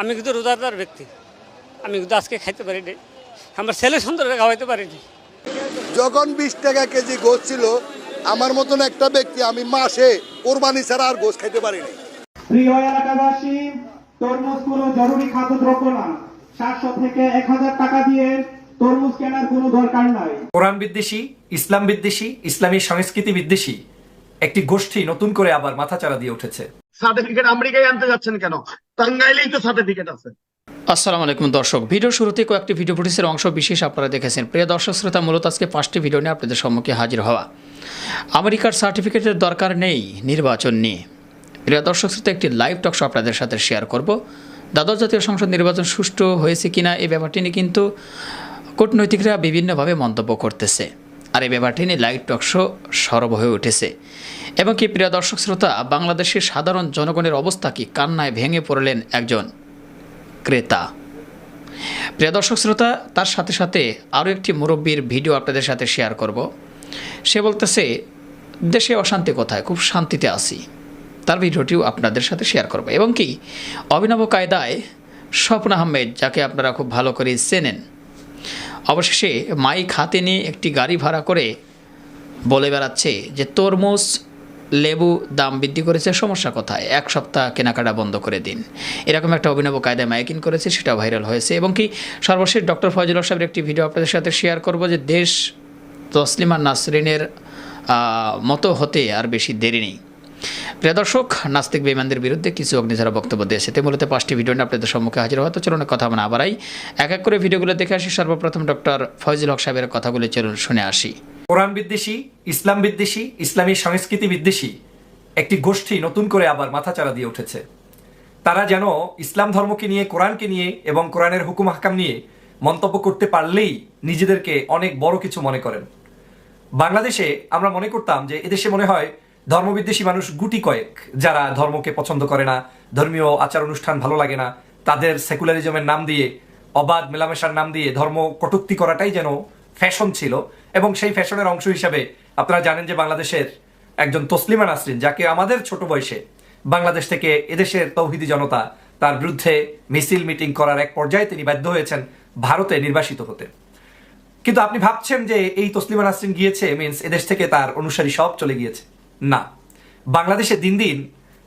আমি কিন্তু রোজাদার ব্যক্তি। আমি কিন্তু আজকে খাইতে পারিনি আমার ছেলে সুন্দর খাওয়াইতে পারিনি যখন বিশ টাকা কেজি গোছ ছিল আমার মতন একটা ব্যক্তি আমি মাসে কোরবানি ছাড়া আর গোছ খাইতে পারিনি প্রিয় এলাকাবাসী তরমুজ কোনো জরুরি খাদ্যদ্রব্য না। সাতশো থেকে এক হাজার টাকা দিয়ে তরমুজ কেনার কোনো দরকার নাই। কোরআন বিদ্বেষী ইসলাম বিদ্বেষী ইসলামী সংস্কৃতি বিদ্বেষী একটি গোষ্ঠী নতুন করে আবার মাথাচাড়া দিয়ে উঠেছে। সার্টিফিকেট আমেরিকায় আনতে যাচ্ছেন কেন? টাঙ্গাইলেই তো সার্টিফিকেট আছে। আসসালামু আলাইকুম দর্শক ভিডিও শুরুতে কয়েকটি ভিডিও ফুটেজের অংশ বিশেষ আপনারা দেখেছেন। প্রিয় দর্শক শ্রোতা মূলত আজকে পাঁচটি ভিডিও নিয়ে আপনাদের সম্মুখে হাজির হওয়া। আমেরিকার সার্টিফিকেটের দরকার নেই নির্বাচন নিয়ে। প্রিয় দর্শক শ্রোতা একটি লাইভ টকশো আপনাদের সাথে শেয়ার করব। দ্বাদশ জাতীয় সংসদ নির্বাচন সুষ্ঠু হয়েছে কিনা এই ব্যাপারটি নিয়ে কিন্তু কূটনৈতিকরা বিভিন্নভাবে মন্তব্য করতেছে। আর এই ব্যাপারটি নিয়ে লাইভ টকশো সরব হয়ে উঠেছে। এবং কি প্রিয় দর্শক শ্রোতা, বাংলাদেশের সাধারণ জনগণের অবস্থা কি কান্নায় ভেঙে পড়লেন একজন ক্রেতা? প্রিয় দর্শক শ্রোতা, তার সাথে সাথে আরও একটি মুরব্বীর ভিডিও আপনাদের সাথে শেয়ার করব। সে বলতেছে, দেশে অশান্তি কোথায়? খুব শান্তিতে আছি। তার ভিডিওটিও আপনাদের সাথে শেয়ার করব। এবং কি, অভিনব কায়দায় স্বপ্ন আহমেদ, যাকে আপনারা খুব ভালো করে চেনেন অবশেষে মাইক হাতে নিয়ে একটি গাড়ি ভাড়া করে বলে বেড়াচ্ছে যে তরমুজ, লেবু দাম বৃদ্ধি করেছে, সমস্যা কোথায়? এক সপ্তাহ কেনাকাটা বন্ধ করে দিন। এরকম একটা অভিনব কায়দায় মাইকিং করেছে সেটা ভাইরাল হয়েছে। এবং কি সর্বশেষ ডক্টর ফয়জুল সাহেবের একটি ভিডিও আপনাদের সাথে শেয়ার করব যে দেশ তসলিমা নাসরিনের মতো হতে আর বেশি দেরি নেই। প্রিয় দর্শক, নাস্তিক বেমানদের বিরুদ্ধে কিছু অগ্নিধারা বক্তব্য দিয়েছে তে মূলত পাঁচটি ভিডিও নিয়ে আপনাদের সম্মুখে হাজির হওয়া তো চলুন, কথা আমরা আবারাই এক এক করে ভিডিওগুলো দেখে আসি। সর্বপ্রথম ডক্টর ফয়জুল হক সাহেবের কথাগুলো চলুন শুনে আসি। কোরআন বিদ্বেষী, ইসলাম বিদ্বেষী, ইসলামী সংস্কৃতি বিদ্বেষী একটি গোষ্ঠী নতুন করে আবার মাথাচাড়া দিয়ে উঠেছে। তারা যেন ইসলাম ধর্মকে নিয়ে, কোরআনকে নিয়ে এবং কোরআনের হুকুম হাকাম নিয়ে মন্তব্য করতে পারলেই নিজেদেরকে অনেক বড় কিছু মনে করেন। বাংলাদেশে আমরা মনে করতাম যে এদেশে মনে হয় ধর্মবিদ্বেষী মানুষ গুটি কয়েক, যারা ধর্মকে পছন্দ করে না, ধর্মীয় আচার অনুষ্ঠান ভালো লাগে না, তাদের সেকুলারিজমের নাম দিয়ে, অবাধ মেলামেশার নাম দিয়ে ধর্ম কটুক্তি করাটাই যেন ফ্যাশন ছিল। এবং সেই ফ্যাশনের অংশ হিসাবে আপনারা জানেন যে বাংলাদেশের একজন তসলিমা নাসরিন, যাকে আমাদের ছোট বয়সে বাংলাদেশ থেকে এদেশের তৌহিদি জনতা তার বিরুদ্ধে মিছিল মিটিং করার এক পর্যায়ে তিনি বাধ্য হয়েছেন ভারতে নির্বাসিত হতে। কিন্তু আপনি ভাবছেন যে এই তসলিমা নাসরিন গিয়েছে মিনস এদেশ থেকে তার অনুসারী সব চলে গিয়েছে। না। বাংলাদেশে দিন দিন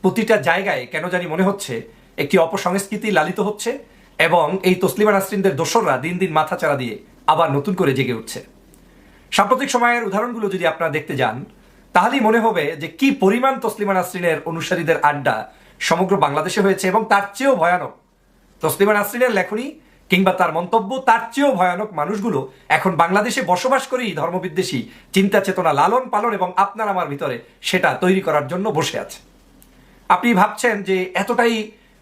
প্রতিটা জায়গায় কেন জানি মনে হচ্ছে একটি অপসংস্কৃতি লালিত হচ্ছে এবং এই তসলিমা নাসরিনদের দোসররা দিন দিন মাথা চারা দিয়ে আবার নতুন করে জেগে উঠছে। সাম্প্রতিক সময়ের উদাহরণগুলো যদি আপনারা দেখতে যান, তাহলেই মনে হবে যে কি পরিমাণ তসলিমা নাসরিনের অনুসারীদের আড্ডা সমগ্র বাংলাদেশে হয়েছে এবং তার চেয়েও ভয়ানক। তসলিমা নাসরিনের লেখনী কিংবা তার মন্তব্য, তার চেয়েও ভয়ানক মানুষগুলো এখন বাংলাদেশে বসবাস করেই ধর্মবিদ্বেষী, চিন্তা চেতনা লালন পালন এবং আপনার আমার ভিতরে সেটা তৈরি করার জন্য বসে আছে। আপনি ভাবছেন যে এতটাই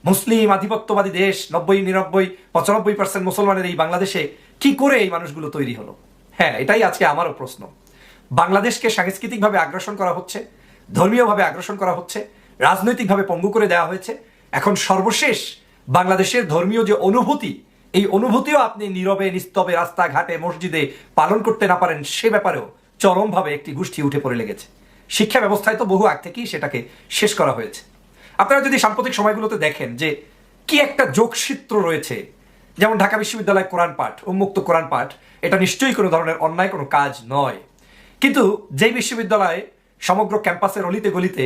মুসলিম আধিপত্যবাদী দেশ, নব্বই, নিরানব্বই, পঁচানব্বই পার্সেন্ট মুসলমানের এই বাংলাদেশে কি করে এই মানুষগুলো তৈরি হলো? হ্যাঁ এটাই আজকে আমারও প্রশ্ন। বাংলাদেশকে সাংস্কৃতিকভাবে আগ্রাসন করা হচ্ছে, ধর্মীয়ভাবে আগ্রাসন করা হচ্ছে, রাজনৈতিকভাবে পঙ্গু করে দেওয়া হয়েছে। এখন সর্বশেষ বাংলাদেশের ধর্মীয় যে অনুভূতি এই অনুভূতিও আপনি নীরবে, নিস্তবে রাস্তাঘাটে, মসজিদে পালন করতে না পারেন, সে ব্যাপারেও চরমভাবে একটি গোষ্ঠী উঠে পড়ে লেগেছে। শিক্ষা ব্যবস্থায় তো বহু আগ থেকেই সেটাকে শেষ করা হয়েছে। আপনারা যদি সাম্প্রতিক সময়গুলোতে দেখেন যে কি একটা যোগসূত্র রয়েছে, যেমন ঢাকা বিশ্ববিদ্যালয় কোরআন পাঠ উন্মুক্ত কোরআন পাঠ, এটা নিশ্চয়ই কোনো ধরনের অন্যায়, কোনো কাজ নয়। কিন্তু যেই বিশ্ববিদ্যালয়ে সমগ্র ক্যাম্পাসের অলিতে গলিতে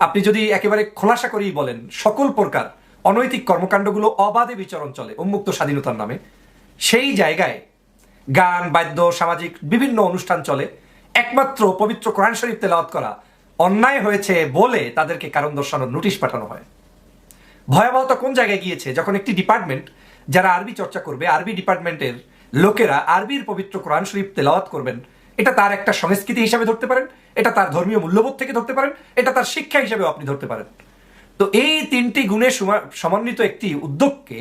আপনি যদি একেবারে খোলাসা করেই বলেন, সকল প্রকার অনৈতিক কর্মকাণ্ডগুলো অবাধে বিচরণ চলে, উন্মুক্ত স্বাধীনতার নামে। সেই জায়গায় গান, বাদ্য, সামাজিক বিভিন্ন অনুষ্ঠান চলে। একমাত্র পবিত্র কোরআন শরীফ তেলাওয়াত করা অন্যায় হয়েছে বলে তাদেরকে কারণ দর্শানোর নোটিশ পাঠানো হয়। ভয়াবহতা কোন জায়গায় গিয়েছে? যখন একটি ডিপার্টমেন্ট যারা আরবি চর্চা করবে, আরবি ডিপার্টমেন্টের লোকেরা আরবির পবিত্র কোরআন শরীফ তেলাওয়াত করবেন, এটা তার একটা সংস্কৃতি হিসাবে ধরতে পারেন, এটা তার ধর্মীয় মূল্যবোধ থেকে ধরতে পারেন, এটা তার শিক্ষা হিসাবেও আপনি ধরতে পারেন। তো এই তিনটি গুণে সমন্বিত একটি উদ্যোগকে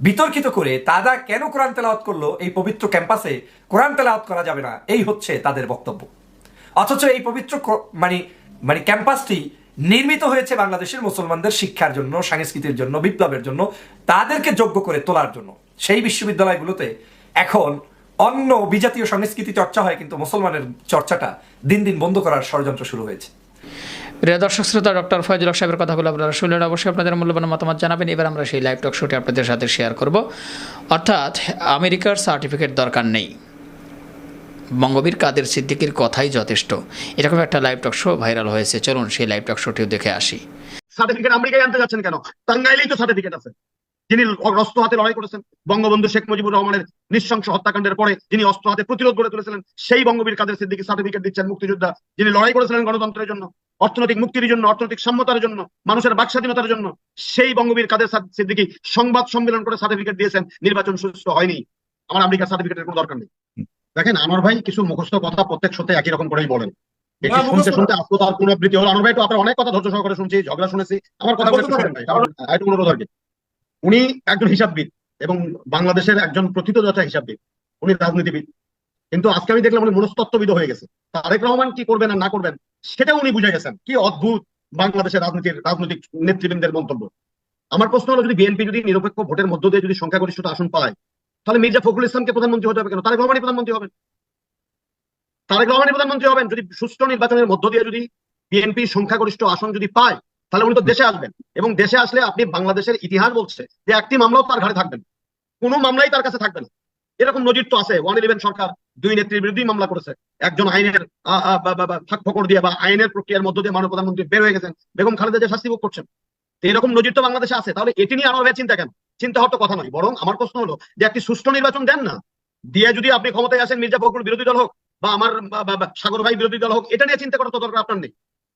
বিতর্কিত করে তারা কেন কোরআন তেলাওয়াত করল? এই পবিত্র ক্যাম্পাসে কোরআন তেলাওয়াত করা যাবে না। এই হচ্ছে তাদের বক্তব্য। অথচ এই পবিত্র মানে মানে ক্যাম্পাসটি নির্মিত হয়েছে বাংলাদেশের মুসলমানদের শিক্ষার জন্য, সংস্কৃতির জন্য, বিপ্লবের জন্য, তাদেরকে যোগ্য করে তোলার জন্য। সেই বিশ্ববিদ্যালয়গুলোতে এখন অন্য বিজাতীয় সংস্কৃতি চর্চা হয়, কিন্তু মুসলমানের চর্চাটা দিন দিন বন্ধ করার ষড়যন্ত্র শুরু হয়েছে। প্রিয় দর্শক শ্রোতা, ডক্টর ফয়জুল সাহেবের কথাগুলো আপনারা শুনলেন। অবশ্যই আপনাদের মূল্যবান মতামত জানাবেন। এবার আমরা সেই লাইভ টক শোটি আপনাদের সাথে শেয়ার করব। অর্থাৎ, আমেরিকার সার্টিফিকেট দরকার নেই। বঙ্গবীর কাদের সিদ্দিকির কথাই যথেষ্ট। এরকম একটা লাইভ টক শো ভাইরাল হয়েছে। চলুন সেই লাইভ টক শোটিও দেখে আসি। সার্টিফিকেট আমেরিকায় আনতে যাচ্ছেন কেন? টাঙ্গাইলেই তো সার্টিফিকেট আছে। যিনি অস্ত্র হাতে লড়াই করেছেন বঙ্গবন্ধু শেখ মুজিবুর রহমানের নৃশংস হত্যাকাণ্ডের পরে যিনি অস্ত্র হাতে প্রতিরোধ গড়ে তুলেছিলেন সেই বঙ্গবীর কাদের সিদ্দিকি সার্টিফিকেট দিচ্ছেন মুক্তিযোদ্ধা। যিনি লড়াই করেছিলেন গণতন্ত্রের জন্য অর্থনৈতিক মুক্তির জন্য অর্থনৈতিক সাম্যতার জন্য মানুষের বাক স্বাধীনতার জন্য সেই বঙ্গবীর কাদের সিদ্দিকি সংবাদ সম্মেলন করে সার্টিফিকেট দিয়েছেন নির্বাচন সুস্থ হয়নি। আমার আমেরিকার সার্টিফিকেটের কোনো দরকার নেই। দেখেন আনোয়ার ভাই কিছু মুখস্থ কথা প্রত্যেক সত্যি একই রকম করেই বলেন। শুনতে শুনতে আত্মতার পুনরাবৃত্তি হলো। আনোয়ার ভাই তো আপনার অনেক কথা ধৈর্য সহকারে শুনছি ঝগড়া শুনেছি আমার কথা বলে একটু ভাই একটু অনুরোধ আর কি। উনি একজন হিসাববিদ এবং বাংলাদেশের একজন প্রথিতযশা হিসাববিদ। উনি রাজনীতিবিদ। কিন্তু আজকে আমি দেখলাম উনি মনস্তত্ত্ববিদ হয়ে গেছে। তারেক রহমান কি করবেন আর না করবেন সেটা উনি বুঝে গেছেন। কি অদ্ভুত বাংলাদেশের রাজনীতির, রাজনৈতিক নেতৃবৃন্দের মন্তব্য। আমার প্রশ্ন হলো, যদি বিএনপি যদি নিরপেক্ষ ভোটের মধ্য দিয়ে যদি সংখ্যাগরিষ্ঠতা আসন পায়, তাহলে মির্জা ফখরুল ইসলামকে প্রধানমন্ত্রী হতে হবে কেন? তারেক রহমানই প্রধানমন্ত্রী হবেন। তারেক রহমানই প্রধানমন্ত্রী হবেন। যদি সুষ্ঠু নির্বাচনের মধ্য দিয়ে যদি বিএনপি সংখ্যাগরিষ্ঠ আসন যদি পায় তাহলে উনি তো দেশে আসবেন। এবং দেশে আসলে আপনি বাংলাদেশের ইতিহাস বলছে যে একটি মামলাও তার ঘাড়ে থাকবে না। কোনো মামলাই তার কাছে থাকবে না। এরকম নজির তো আছে। ওয়ান ইলেভেন সরকার দুই নেত্রীর বিরুদ্ধেই মামলা করেছে। একজন আইনের ফাঁক ফকর দিয়ে বা আইনের প্রক্রিয়ার মধ্য দিয়ে মানব প্রধানমন্ত্রী বের হয়ে গেছেন। বেগম খালেদা যে শাস্তি ভোগ করছেন। এরকম নজির তো বাংলাদেশে আছে। তাহলে এটি নিয়ে আমার চিন্তা কেন? চিন্তা হওয়ার তো কথা নয়। বরং আমার প্রশ্ন হলো যে একটি সুষ্ঠু নির্বাচন দেন না। দিয়ে যদি আপনি ক্ষমতায় আসেন মির্জা ফখরুল বিরোধী দল হোক বা আমার সাগর ভাই বিরোধী দল হোক, এটা নিয়ে চিন্তা করার তো দরকার আপনার নেই।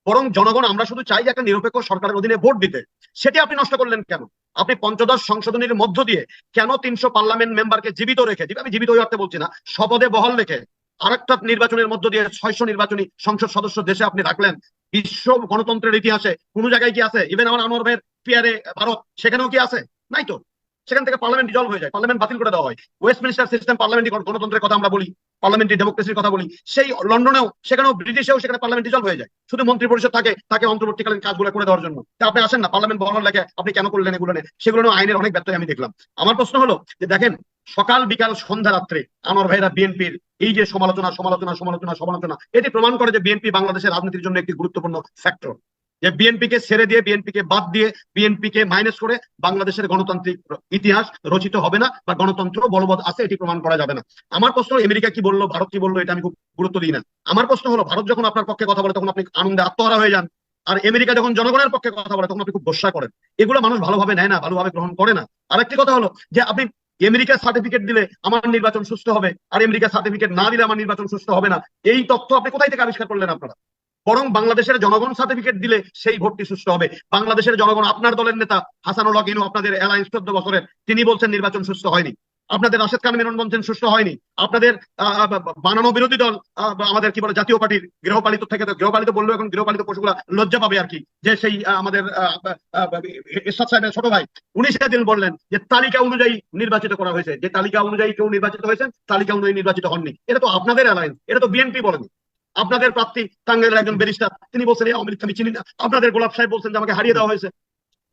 বরং জনগণ, আমরা শুধু চাই একটা নিরপেক্ষ সরকারের অধীনে ভোট দিতে। সেটি আপনি নষ্ট করলেন কেন? আপনি পঞ্চদশ সংশোধনীর মধ্য দিয়ে কেন তিনশো পার্লামেন্ট মেম্বারকে জীবিত রেখে, আমি জীবিত ওই অর্থে বলছি না শপথে বহল রেখে আরেকটা নির্বাচনের মধ্য দিয়ে ছয়শো নির্বাচনী সংসদ সদস্য দেশে আপনি রাখলেন। বিশ্ব গণতন্ত্রের ইতিহাসে কোন জায়গায় কি আছে? ইভেন আমার আনোয়ার ভাইয়ের পিয়ারে ভারত, সেখানেও কি আছে? নাই তো। সেখান থেকে পার্লামেন্ট ডিজলভ হয়ে যায়। পার্লামেন্ট বাতিল করে দেওয়া হয়। ওয়েস্টমিনিস্টার সিস্টেম পার্লামেন্টারি গণতন্ত্রের কথা আমরা বলি পার্লামেন্টারি ডেমোক্রেসির কথা বলি। সেই লন্ডনেও, সেখানেও ব্রিটিশেও সেখানে পার্লামেন্ট ডিজলভ হয়ে যায়। শুধু মন্ত্রী পরিষদ থাকে তাকে অন্তর্বর্তীকালীন কাজগুলো করে দেওয়ার জন্য। আপনি আসেন না পার্লামেন্ট বলার লেগে আপনি কেন করলেন এগুলো সেগুলো আইনের অনেক ব্যত্যয় আমি দেখলাম। আমার প্রশ্ন হলো যে দেখেন, সকাল, বিকাল, সন্ধ্যা, রাত্রে আমার ভাইরা বিএনপির এই যে সমালোচনা সমালোচনা সমালোচনা সমালোচনা, এটি প্রমাণ করে যে বিএনপি বাংলাদেশের রাজনীতির জন্য একটি গুরুত্বপূর্ণ ফ্যাক্টর যে বিএনপি কে ছেড়ে দিয়ে বিএনপি কে বাদ দিয়ে বিএনপি কে মাইনাস করে বাংলাদেশের গণতান্ত্রিক ইতিহাস রচিত হবে না বা গণতন্ত্র বলবৎ আছে, এটি প্রমাণ করা যাবে না। আমার প্রশ্ন, আমেরিকা কি বলল, ভারত কি বলল, এটা আমি খুব গুরুত্ব দিই না। আমার প্রশ্ন হলো, ভারত যখন আপনার পক্ষে কথা বলে, তখন আপনি আনন্দে আত্মহারা হয়ে যান। আর আমেরিকা যখন জনগণের পক্ষে কথা বলে, তখন আপনি খুব গোসা করেন। এগুলো মানুষ ভালোভাবে নেয় না, ভালোভাবে গ্রহণ করে না। আর একটি কথা হলো যে, আপনি আমেরিকার সার্টিফিকেট দিলে আমার নির্বাচন সুস্থ হবে, আর আমেরিকার সার্টিফিকেট না দিলে আমার নির্বাচন সুস্থ হবে না। এই তথ্য আপনি কোথায় থেকে আবিষ্কার করলেন আপনারা? বরং বাংলাদেশের জনগণ সার্টিফিকেট দিলে সেই ভোটটি সুস্থ হবে। বাংলাদেশের জনগণ, আপনার দলের নেতা হাসানুল হক ইনু আপনাদের অ্যালায়েন্স চোদ্দ বছরের, তিনি বলছেন নির্বাচন সুস্থ হয়নি। আপনাদের রাশেদ খান মেনন বলছেন সুস্থ হয়নি। আপনাদের বানানো বিরোধী দল আমাদের কি বলে, জাতীয় পার্টির গৃহপালিত থেকে তো, গৃহপালিত বললেও এখন গৃহপালিত পশুগুলা লজ্জা পাবে আর কি। যে সেই আমাদের সাহেবের ছোট ভাই, উনি সেদিন বললেন যে তালিকা অনুযায়ী নির্বাচিত করা হয়েছে। যে তালিকা অনুযায়ী কেউ নির্বাচিত হয়েছেন, তালিকা অনুযায়ী নির্বাচিত হননি। এটা তো আপনাদের অ্যালায়েন্স এটা তো বিএনপি বলেনি। আপনাদের প্রার্থী টাঙ্গাইলের একজন ব্যারিস্টার, তিনি বলছেন আওয়ামী লীগকে আমি চিনি না। আপনাদের গোলাপ সাহেব বলছেন যে, আমাকে হারিয়ে দেওয়া হয়েছে।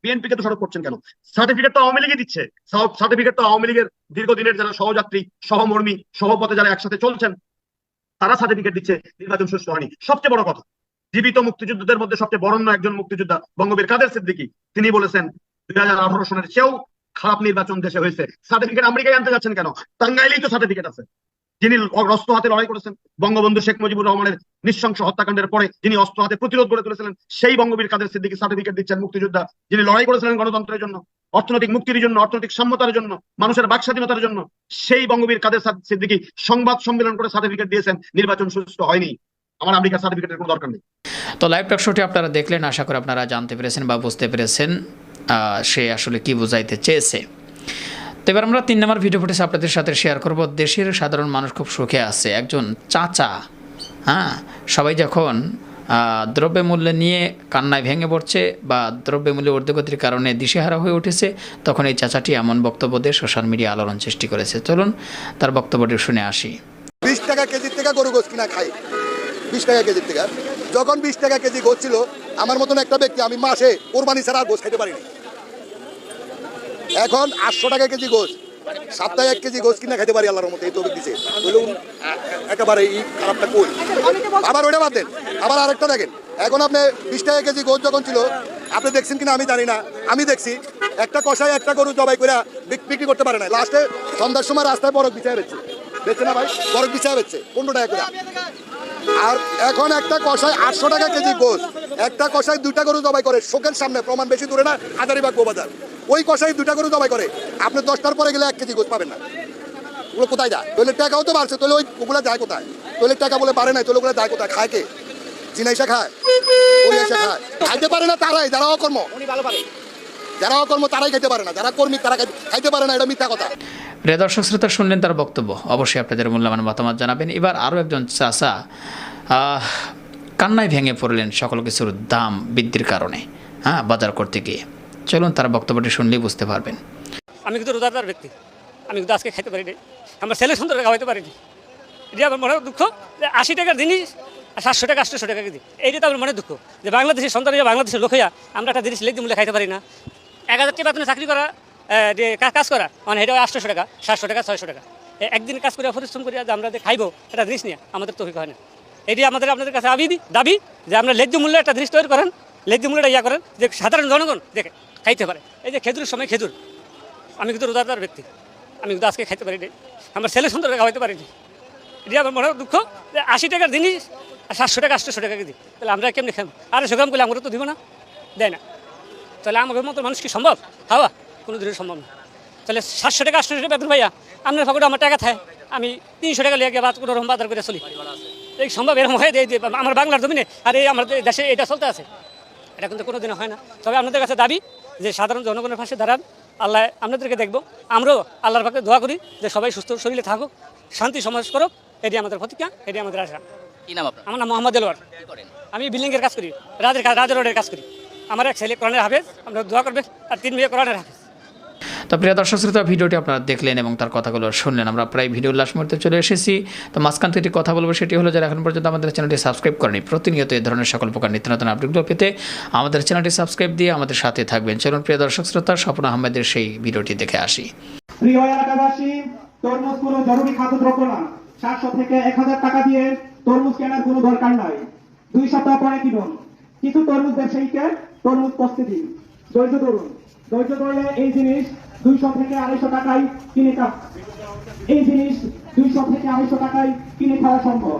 বিএনপি কে তো সড়ক করছেন কেন? সার্টিফিকেট তো আওয়ামী লীগই দিচ্ছে। সার্টিফিকেট তো আওয়ামী লীগের দীর্ঘদিনের যারা সহযাত্রী, সহমর্মী, সহপথে যারা একসাথে চলছেন, তারা সার্টিফিকেট দিচ্ছে, নির্বাচন সুষ্ঠু হয়নি। সবচেয়ে বড় কথা, জীবিত মুক্তিযুদ্ধদের মধ্যে সবচেয়ে বরণ্য একজন মুক্তিযোদ্ধা বঙ্গবীর কাদের সিদ্দিকী। তিনি বলেছেন, দুই হাজার আঠারো সনের চেয়েও খারাপ নির্বাচন দেশে হয়েছে। সার্টিফিকেট আমেরিকায় আনতে যাচ্ছেন কেন? টাঙ্গাইলেই তো সার্টিফিকেট আছে। যিনি অস্ত্র হাতে লড়াই করেছেন, বঙ্গবন্ধু শেখ মুজিবুর রহমানের নৃশংস হত্যাকাণ্ডের পরে যিনি অস্ত্র হাতে প্রতিরোধ গড়ে তুলেছিলেন, সেই বঙ্গবীর কাদের সিদ্দিকী সার্টিফিকেট দিচ্ছেন মুক্তিযোদ্ধা। যিনি লড়াই করেছিলেন গণতন্ত্রের জন্য, অর্থনৈতিক মুক্তির জন্য, অর্থনৈতিক সাম্যতার জন্য, মানুষের বাক স্বাধীনতার জন্য, সেই বঙ্গবীর কাদের সিদ্দিকী সংবাদ সম্মেলন করে সার্টিফিকেট দিয়েছেন, নির্বাচন সুস্থ হয়নি। আমার আমেরিকার সার্টিফিকেটের কোনো দরকার নেই। তো লাইভ টক শোটি আপনারা দেখলেন, আশা করি আপনারা জানতে পেরেছেন বা বুঝতে পেরেছেন সে আসলে কি বোঝাইতে চেয়েছে। তো এবার আমরা তিন নম্বর ভিডিও ফুটেজ আপনাদের সাথে শেয়ার করব। দেশের সাধারণ মানুষ খুব সুখে আছে। একজন চাচা হ্যাঁ? সবাই যখন দ্রব্যমূল্য নিয়ে কান্নায় ভেঙে পড়ছে বা দ্রব্যমূল্য ঊর্ধ্বগতির কারণে দিশেহারা হয়ে উঠেছে, তখন এই চাচাটি এমন বক্তব্য দিয়ে সোশ্যাল মিডিয়া আলোড়ন সৃষ্টি করেছে। চলুন তার বক্তব্যটি শুনে আসি। বিশ টাকা কেজির থেকে গরু গোস কিনা খাই। বিশ টাকা কেজির থেকে। যখন বিশ টাকা কেজি গোস ছিল, আমার মতন একটা ব্যক্তি আমি মাসে কোরবানি ছাড়া আর গোস খাইতে পারিনি। এখন আটশো টাকা কেজি গোস সপ্তাহে এক কেজি গোস কিনা খাইতে পারি আল্লাহর মতো এই তো দিছে। বলুন একেবারে এই খারাপটা কই? আবার ওইটা বাদ দেন। আবার আরেকটা দেখেন। এখন আপনি বিশ টাকা কেজি গোস যখন ছিল আপনি দেখছেন কিনা আমি জানি না। আমি দেখছি একটা কষায় একটা গরু জবাই করে বিক্রি করতে পারে না। লাস্টে সন্ধ্যার সময় রাস্তায় বরফ বিছায় বেচছে। দেখছে না ভাই? বরফ বিছায় বেচছে পনেরো টাকা করে। আর এখন একটা কষায় আটশো টাকা কেজি গোস একটা কষায় দুইটা গরু জবাই করে শোকের সামনে প্রমাণ বেশি দূরে না হাজারিবাগ গোবাজার। ওই কষায় দুইটা গরু জবাই করে। আপনি দশটার পরে গেলে এক কেজি গোস পাবেন না। ওগুলো কোথায় যায়? তৈলের টাকাও তো বাড়ছে তাহলে ওই ওগুলো যায় কোথায়? তৈলের টাকা বলে পারে নাই তাহলে ওগুলো যায় কোথায়? খায় কে? জিনাইসা খায় ওই এসে খায়। খাইতে পারে না তারাই যারা অকর্ম। যারা অকর্ম তারাই খাইতে পারে না যারা কর্মী তারা খাইতে পারে না এটা মিথ্যা কথা। প্রিয় দর্শক শ্রোতা শুনলেন তার বক্তব্য। অবশ্যই আপনাদের মূল্যবান মতামত জানাবেন। এবার আরও একজন চাষা কান্নায় ভেঙে পড়লেন সকল কিছুর দাম বৃদ্ধির কারণে হ্যাঁ বাজার করতে গিয়ে। চলুন তার বক্তব্যটি শুনলেই বুঝতে পারবেন। আমি কিন্তু রোজাদার ব্যক্তি। আমি কিন্তু আজকে খাইতে পারিনি। আমার ছেলে সুন্দর খাওয়াইতে পারিনি। এটা আমার মনে দুঃখ যে আশি টাকার জিনিস আর সাতশো টাকা, আটশোশো টাকা কেজি। এইটা তো আমার মনে দুঃখ যে বাংলাদেশের সন্তান বাংলাদেশের লোক হইয়া আমরা একটা জিনিস লেগে মূল্যে খাইতে পারি না। এক হাজার টাকা বেতনে চাকরি করা যে কাজ করা মানে এটা আটশোশো টাকা, সাতশো টাকা, ছয়শো টাকা। একদিন কাজ করে পরিশ্রম করিয়া যে আমরা যে খাইবো, একটা জিনিস নিয়ে আমাদের তো হয় না। এটি আমাদের, আপনাদের কাছে আবি দাবি যে আমরা লেজ্জ মূল্যে একটা জিনিস তৈরি করেন। লেজ্জ মূল্যটা ইয়া করেন, যে সাধারণ জনগণ, দেখে, খাইতে পারে। এই যে খেজুরের সময় খেজুর, আমি কিন্তু রোজাদার ব্যক্তি। আমি কিন্তু আজকে খাইতে পারিনি। আমার ছেলে সুন্দর খাওয়াইতে পারিনি। এটা আমার মনে দুঃখ যে আশি টাকার জিনিস আর সাতশো টাকা আটশোশো টাকা কেজি। তাহলে আমরা কেমনি খাম আড়াইশো গ্রাম করলে আমরা তো দিব না। দেয় না। তাহলে আমাদের মতো মানুষ কি সম্ভব? খাওয়া কোনো দিনের সম্ভব না। তাহলে সাতশো টাকা, আটশো টাকা বেতন ভাইয়া, আপনার পকেটে আমার টাকা থাকে। আমি তিনশো টাকা লেগে বাদ, কোনো রকম বাজার করে চলি। এই সম্ভব এরকম হয়ে দিয়ে আমার বাংলার জমিনে, আর এই আমাদের দেশে এটা চলতে আছে। এটা কিন্তু কোনো দিন হয় না। তবে আপনাদের কাছে দাবি যে সাধারণ জনগণের পাশে দাঁড়ান আল্লাহ আপনাদেরকে দেখব। আমরাও আল্লাহর পাকে দোয়া করি যে সবাই সুস্থ শরীরে থাকুক শান্তি সমাজ করুক এটি আমাদের প্রতিজ্ঞা এটি আমাদের আশা। কি নাম আপনার? আমার নাম মোহাম্মদ এলোয়ার আমি বিল্ডিংয়ের কাজ করি রাজের কাজ রাজের রোডের কাজ করি। আমার এক ছেলে কোরআনের হাফেজ আমরা দোয়া করবে আর তিন মেয়ে কোরআনের হাফেজ। তো প্রিয় দর্শক শ্রোতা, ভিডিওটি আপনারা দেখলেন এবং তার কথাগুলো শুনলেন। আমরা প্রায় ভিডিও লাস্ট মুহূর্তে চলে এসেছি। তো মাঝখান থেকে কথা বলব, সেটি হলো যারা এখন পর্যন্ত আমাদের চ্যানেলটি সাবস্ক্রাইব করেনি, প্রতিনিয়ত এই ধরনের সকল প্রকার নিত্য নতুন আপডেটগুলো পেতে আমাদের চ্যানেলটি সাবস্ক্রাইব দিয়ে আমাদের সাথে থাকবেন। চলুন প্রিয় দর্শক শ্রোতা, স্বপ্ন আহমেদের সেই ভিডিওটি দেখে আসি। তরমুজ কেনার কোনো দরকার নাই। দুই সপ্তাহ পরে কিনুন। কিছু তরমুজ ব্যবসায়ীকে তরমুজ পচতে দিন ধৈর্য ধরুন। ধৈর্য ধরলে এই জিনিস দুইশো থেকে আড়াইশো টাকায় কিনে এই জিনিস দুইশো থেকে আড়াইশো টাকায় কিনে খাওয়া সম্ভব।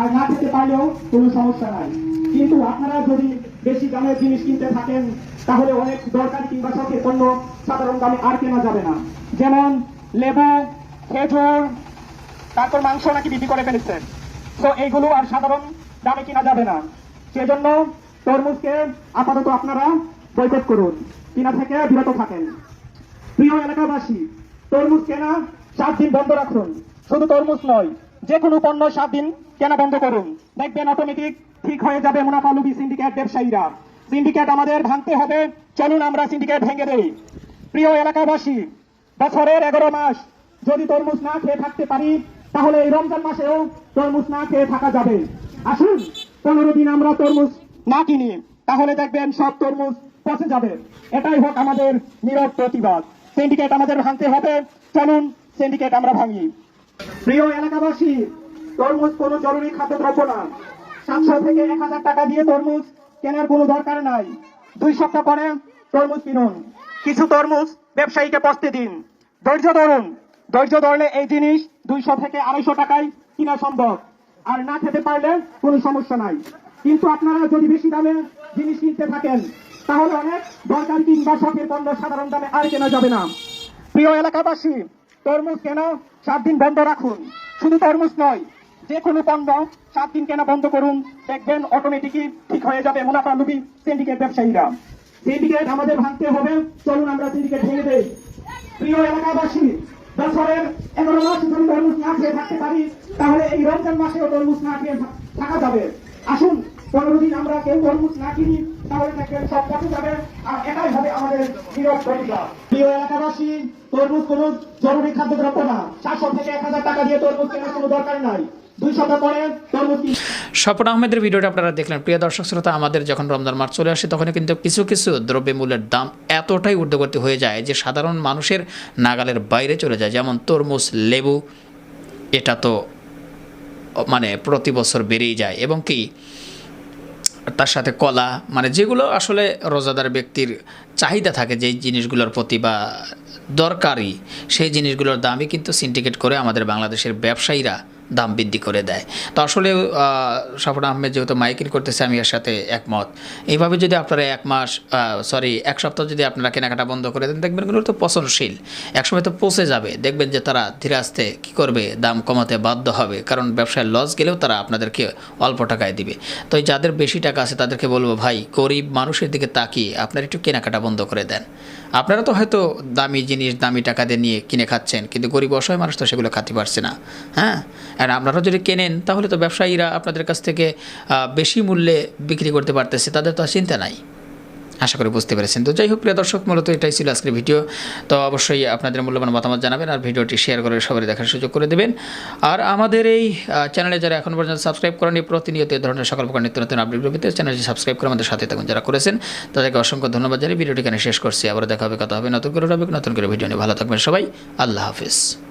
আর না খেতে পারলেও কোনো সমস্যা নাই। কিন্তু আপনারা যদি বেশি দামের জিনিস কিনতে থাকেন, তাহলে অনেক দরকারি কিংবা শখের পণ্য সাধারণ দামে আর কেনা যাবে না। যেমন লেবু, খেজুর, তারপর মাংস নাকি বিক্রি করে ফেলেছেন। তো এইগুলো আর সাধারণ দামে কিনা যাবে না। সেজন্য তরমুজকে আপাতত আপনারা বয়কট করুন। কিনা থেকে বিরত থাকেন। প্রিয় এলাকাবাসী, তরমুজ কেনা সাত দিন বন্ধ রাখুন। শুধু তরমুজ নয় যে কোনো পণ্য সাত দিন কেনা বন্ধ করুন। দেখবেন অটোমেটিক ঠিক হয়ে যাবে মুনাফা লুবি সিন্ডিকেট ব্যবসায়ীরা। সিন্ডিকেট আমাদের ভাঙতে হবে, চলুন আমরা সিন্ডিকেট ভেঙে দেই। প্রিয় এলাকাবাসী, বছরের এগারো মাস যদি তরমুজ না খেয়ে থাকতে পারি, তাহলে এই রমজান মাসেও তরমুজ না খেয়ে থাকা যাবে। আসুন পনেরো দিন আমরা তরমুজ না কিনি। তাহলে দেখবেন সব তরমুজ পচে যাবে। এটাই হোক আমাদের নীরব প্রতিবাদ। সিন্ডিকেট আমাদের ভাঙতে হবে। চলুন সিন্ডিকেট আমরা ভাঙি। প্রিয় এলাকাবাসী, তরমুজ কোনো জরুরি খাদ্যদ্রব্য না। সাতশো থেকে এক হাজার টাকা দিয়ে তরমুজ কেনার কোনো দরকার নাই। দুই সপ্তাহ পরে তরমুজ কিনুন। কিছু তরমুজ ব্যবসায়ীকে পচতে দিন। ধৈর্য ধরুন। ধৈর্য ধরলে এই জিনিস দুইশো থেকে আড়াইশো টাকায় কিনা সম্ভব। আর না খেতে পারলে কোনো সমস্যা নাই। কিন্তু আপনারা যদি বেশি দামে জিনিস কিনতে থাকেন তাহলে অনেক দরকারি কিংবা শখের পণ্য সাধারণ দামে আর কেনা যাবে না। প্রিয় এলাকাবাসী, তরমুজ কেনা সাত দিন বন্ধ রাখুন। শুধু তরমুজ নয় যে কোনো পণ্য সাত দিন কেনা বন্ধ করুন। দেখবেন অটোমেটিকই ঠিক হয়ে যাবে মুনাফা লুবি সিন্ডিকেট ব্যবসায়ীরা। সিন্ডিকেট আমাদের ভাঙতে হবে। চলুন আমরা সিন্ডিকেট ভেঙে দেই। প্রিয় এলাকাবাসী, বছরের এগারো মাস যদি তরমুজ না খেয়ে থাকতে পারি, তাহলে এই রমজান মাসেও তরমুজ না খেয়ে থাকা যাবে। আসুন পনেরো দিন আমরা কেউ তরমুজ না কিনি, তাহলে দেখবেন সব পথে যাবে। আর এটাই হবে আমাদের নীরব প্রতিবাদ প্রিয় এলাকাবাসী, তরমুজ কোনো জরুরি খাদ্যদ্রব্য না। সাতশো থেকে এক হাজার টাকা দিয়ে তরমুজ কেনার কোনো দরকার নাই। স্বপন আহমেদের ভিডিওটা আপনারা দেখলেন। প্রিয় দর্শক শ্রোতা, আমাদের যখন রমজান মাস চলে আসে তখন কিন্তু কিছু কিছু দ্রব্যমূল্যের দাম এতটাই ঊর্ধ্বগতি হয়ে যায় যে সাধারণ মানুষের নাগালের বাইরে চলে যায়। যেমন তরমুজ, লেবু, এটা তো মানে প্রতি বছর বেড়েই যায়। এবং কি তার সাথে কলা মানে যেগুলো আসলে রোজাদার ব্যক্তির চাহিদা থাকে, যেই জিনিসগুলোর প্রতি বা দরকারি, সেই জিনিসগুলোর দামই কিন্তু সিন্ডিকেট করে আমাদের বাংলাদেশের ব্যবসায়ীরা দাম বৃদ্ধি করে দেয়। তো আসলে সাফর আহমেদ যেহেতু মাইকিং করতেছে, আমি এর সাথে একমত। এইভাবে যদি আপনারা এক মাস সরি এক সপ্তাহ যদি আপনারা কেনাকাটা বন্ধ করে দেন, দেখবেন এগুলো তো পচনশীল। একসময় তো পচে যাবে। দেখবেন যে তারা ধীরে আস্তে কী করবে, দাম কমাতে বাধ্য হবে। কারণ ব্যবসায় লস গেলেও তারা আপনাদেরকে অল্প টাকায় দিবে। তো যাদের বেশি টাকা আছে, তাদেরকে বলব, ভাই, গরিব মানুষের দিকে তাকিয়ে আপনারা একটু কেনাকাটা বন্ধ করে দেন। আপনারা তো হয়তো দামি জিনিস, দামি টাকা দিয়ে নিয়ে কিনে খাচ্ছেন, কিন্তু গরিব অসহায় মানুষ তো সেগুলো খাতে পারছে না। হ্যাঁ? আর আপনারা যদি কেনেন, তাহলে তো ব্যবসায়ীরা আপনাদের কাছ থেকে বেশি মূল্যে বিক্রি করতে পারতেছে, তাদের তো আর চিন্তা নাই। আশা করি বুঝতে পেরেছেন। তো যাই হোক, প্রিয় দর্শক, মূলত এটাই ছিল আজকের ভিডিও। তো অবশ্যই আপনাদের মূল্যবান মতামত জানাবেন আর ভিডিওটি শেয়ার করে সবাই দেখার সুযোগ করে দেবেন। আর আমাদের এই চ্যানেলে যারা এখন পর্যন্ত সাবস্ক্রাইব করেনি প্রতিনিয়ত এই ধরনের সকল প্রকার নিত্য নতুন আপডেট পেতে চ্যানেলটি সাবস্ক্রাইব করে আমাদের সাথে থাকুন যারা করেছেন। তাদেরকে অসংখ্য ধন্যবাদ জানিয়ে ভিডিওটি এখানে শেষ করছি। আবার দেখা হবে, কথা হবে নতুন করে নতুন করে ভিডিও নিয়ে। ভালো থাকবেন সবাই। আল্লাহ হাফিজ।